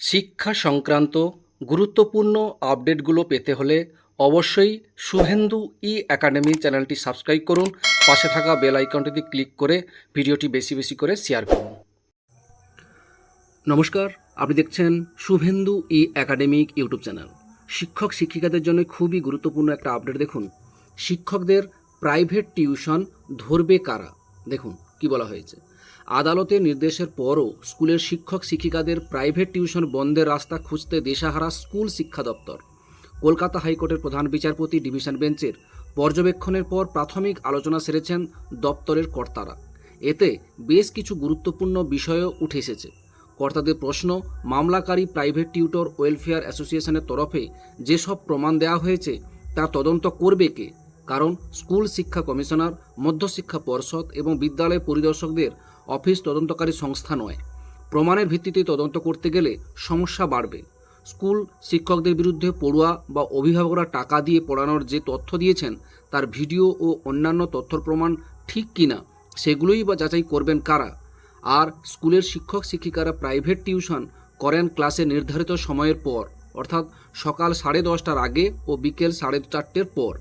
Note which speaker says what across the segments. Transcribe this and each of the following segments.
Speaker 1: শিক্ষা সংক্রান্ত গুরুত্বপূর্ণ আপডেটগুলো পেতে হলে অবশ্যই শুভেন্দু ই একাডেমি চ্যানেলটি সাবস্ক্রাইব করুন। পাশে থাকা বেল আইকনটিতে ক্লিক করে ভিডিওটি বেশি বেশি করে শেয়ার করুন। নমস্কার, আপনি দেখছেন Shubhendu E academic YouTube channel. শিক্ষক শিক্ষিকাদের জন্য খুবই গুরুত্বপূর্ণ একটা আপডেট দেখুন। শিক্ষকদের প্রাইভেট টিউশন ধরবে কারা? দেখুন, কি বলা হয়েছে। আদালতের নির্দেশের পরও স্কুলের শিক্ষক শিক্ষিকাদের প্রাইভেট টিউশন বন্ধের রাস্তা খুঁজতে দেশাহারা স্কুল শিক্ষা দপ্তর। কলকাতা হাইকোর্টের প্রধান বিচারপতি ডিভিশন বেঞ্চের পর্যবেক্ষণের পর প্রাথমিক আলোচনা সেরেছেন দপ্তরের কর্তারা। এতে বেশ কিছু গুরুত্বপূর্ণ বিষয়ও উঠে এসেছে। কর্তাদের প্রশ্ন, মামলাকারী প্রাইভেট টিউটর ওয়েলফেয়ার অ্যাসোসিয়েশনের তরফে যেসব প্রমাণ দেওয়া হয়েছে, তা তদন্ত করবে কে? কারণ স্কুল শিক্ষা কমিশনার, মধ্যশিক্ষা পর্ষদ এবং বিদ্যালয় পরিদর্শকদের অফিস তদন্তকারী সংস্থা নয়। প্রমাণের ভিত্তিতে তদন্ত করতে গেলে সমস্যা বাড়বে। স্কুল শিক্ষকদের বিরুদ্ধে পড়ুয়া বা অভিভাবকরা টাকা দিয়ে পড়ানোর যে তথ্য দিয়েছেন, তার ভিডিও ও অন্যান্য তথ্য প্রমাণ ঠিক কিনা, সেগুলোই বা যাচাই করবেন কারা? আর স্কুলের শিক্ষক শিক্ষিকারা প্রাইভেট টিউশন করেন ক্লাসে নির্ধারিত সময়ের পর, অর্থাৎ সকাল সাড়ে দশটার আগে ও বিকেল সাড়ে চারটের পর।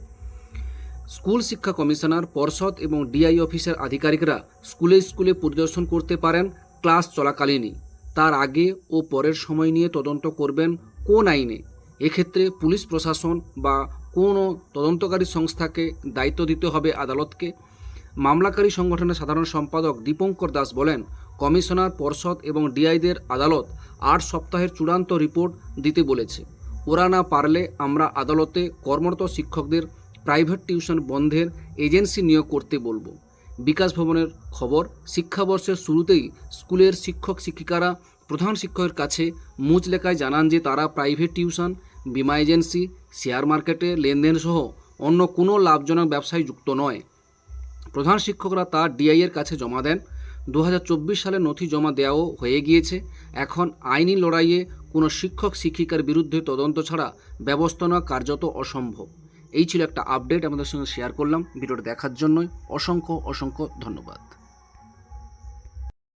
Speaker 1: স্কুল শিক্ষা কমিশনার, পর্ষদ এবং ডিআই অফিসের আধিকারিকরা স্কুলে স্কুলে পরিদর্শন করতে পারেন ক্লাস চলাকালীনই। তার আগে ও পরের সময় নিয়ে তদন্ত করবেন কোন আইনে। এক্ষেত্রে পুলিশ প্রশাসন বা কোনো তদন্তকারী সংস্থাকে দায়িত্ব দিতে হবে আদালতকে। মামলাকারী সংগঠনের সাধারণ সম্পাদক দীপঙ্কর দাস বলেন, কমিশনার, পর্ষদ এবং ডিআইদের আদালত আট সপ্তাহের চূড়ান্ত রিপোর্ট দিতে বলেছে। ওরা না পারলে আমরা আদালতে কর্মরত শিক্ষকদের প্রাইভেট টিউশন বন্ধের এজেন্সি নিয়োগ করতে বলব। বিকাশ ভবনের খবর, শিক্ষাবর্ষের শুরুতেই স্কুলের শিক্ষক শিক্ষিকারা, প্রধান শিক্ষকের কাছে মুচ লেখায় জানান যে তারা প্রাইভেট টিউশন, বিমা এজেন্সি, শেয়ার মার্কেটে লেনদেন সহ অন্য কোনো লাভজনক ব্যবসায় যুক্ত নয়। প্রধান শিক্ষকরা তা ডিআইয়ের কাছে জমা দেন। দু হাজার চব্বিশ সালে নথি জমা দেওয়াও হয়ে গিয়েছে। এখন আইনি লড়াইয়ে কোনো শিক্ষক শিক্ষিকার বিরুদ্ধে তদন্ত ছাড়া ব্যবস্থা নেওয়া কার্যত অসম্ভব। এই ছিল একটা আপডেট আমাদের সঙ্গে শেয়ার করলাম। ভিডিওটা দেখার জন্যই অসংখ্য অসংখ্য ধন্যবাদ।